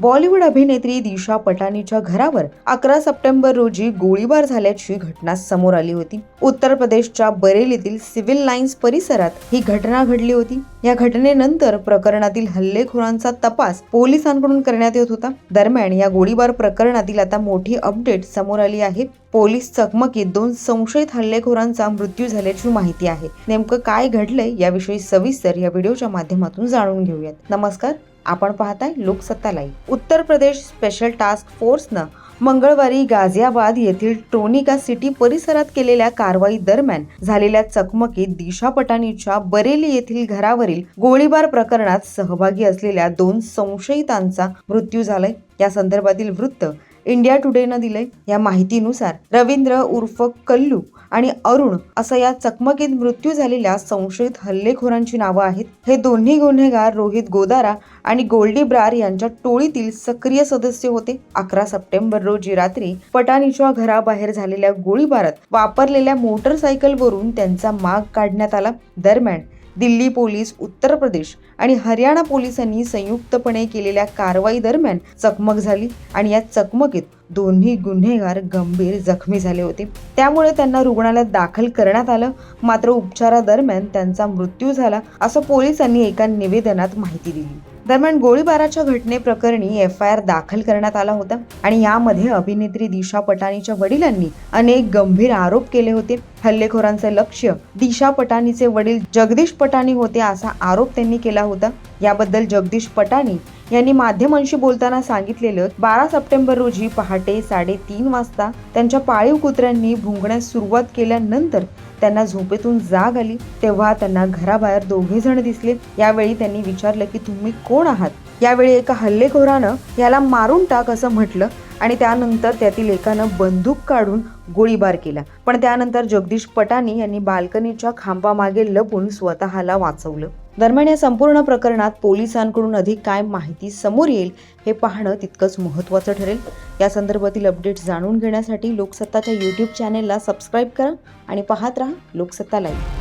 बॉलिवूड अभिनेत्री दिशा पटानीच्या घरावर अकरा सप्टेंबर रोजी गोळीबार झाल्याची घटना समोर आली होती. उत्तर प्रदेशच्या बरेलीतील सिव्हिल लाईन्स परिसरात ही घटना घडली होती. या घटनेनंतर प्रकरणातील हल्लेखोरांचा तपास पोलिसांकडून करण्यात येत होता. दरम्यान या गोळीबार प्रकरणातील आता मोठी अपडेट समोर आली आहे. पोलीस चकमकीत दोन संशयित हल्लेखोरांचा मृत्यू झाल्याची माहिती आहे. नेमकं काय घडलंय याविषयी सविस्तर या व्हिडिओच्या माध्यमातून जाणून घेऊयात. नमस्कार. आपण पाहताय Loksatta live Uttar Pradesh special task फोर्सनं मंगळवारी गाझियाबाद येथील ट्रोनिका सिटी परिसरात केलेल्या कारवाई दरम्यान झालेल्या चकमकीत दिशा पटानीच्या बरेली येथील घरावरील गोळीबार प्रकरणात सहभागी असलेल्या दोन संशयितांचा मृत्यू झालाय. या संदर्भातील वृत्त इंडिया टुडेनं दिलंय या माहितीनुसार रवींद्र उर्फ कल्लू आणि अरुण असं या चकमकीत मृत्यू झालेल्या संशयित हल्लेखोरांची नावं आहेत. हे दोन्ही गुन्हेगार रोहित गोदारा आणि गोल्डी ब्रार यांच्या टोळीतील सक्रिय सदस्य होते. अकरा सप्टेंबर रोजी रात्री पटानीच्या घराबाहेर झालेल्या गोळीबारात वापरलेल्या मोटरसायकलवरून त्यांचा माग काढण्यात आला. दरम्यान दिल्ली पोलीस उत्तर प्रदेश आणि हरियाणा पोलिसांनी संयुक्तपणे केलेल्या कारवाई दरम्यान चकमक झाली आणि या चकमकीत दोन्ही गुन्हेगार गंभीर जखमी झाले होते. त्यामुळे त्यांना रुग्णालयात दाखल करण्यात आलं. मात्र उपचारादरम्यान त्यांचा मृत्यू झाला असं पोलिसांनी एका निवेदनात माहिती दिली. दरम्यान गोळीबाराच्या घटनेप्रकरणी एफ आय आर दाखल करण्यात आला होता आणि यामध्ये अभिनेत्री दिशा पटानीच्या वडिलांनी अनेक गंभीर आरोप केले होते. हल्लेखोरांचे लक्ष दिशा पटानीचे वडील जगदीश पटानी होते असा आरोप त्यांनी केला होता. याबद्दल जगदीश पटानी यांनी माध्यमांशी बोलताना सांगितलेलं बारा सप्टेंबर रोजी पहाटे साडेतीन वाजता त्यांच्या पाळीव कुत्र्यांनी भुंकण्यास सुरुवात केल्यानंतर त्यांना झोपेतून जाग आली. तेव्हा त्यांना घराबाहेर दोघे जण दिसले. यावेळी त्यांनी विचारलं की तुम्ही कोण आहात? यावेळी एका हल्लेखोरानं याला मारून टाक असं म्हटलं. आणि त्यानंतर त्यातील एकानं बंदूक काढून गोळीबार केला. पण त्यानंतर जगदीश पटानी यांनी बाल्कनीच्या खांबामागे लपून स्वतःला वाचवलं. दरम्यान या संपूर्ण प्रकरणात पोलिसांकडून अधिक काय माहिती समोर येईल हे पाहणं तितकंच महत्त्वाचं ठरेल. या संदर्भातील अपडेट जाणून घेण्यासाठी लोकसत्ताच्या यूट्यूब चॅनेलला सबस्क्राईब करा आणि पाहत राहा लोकसत्ता लाईव्ह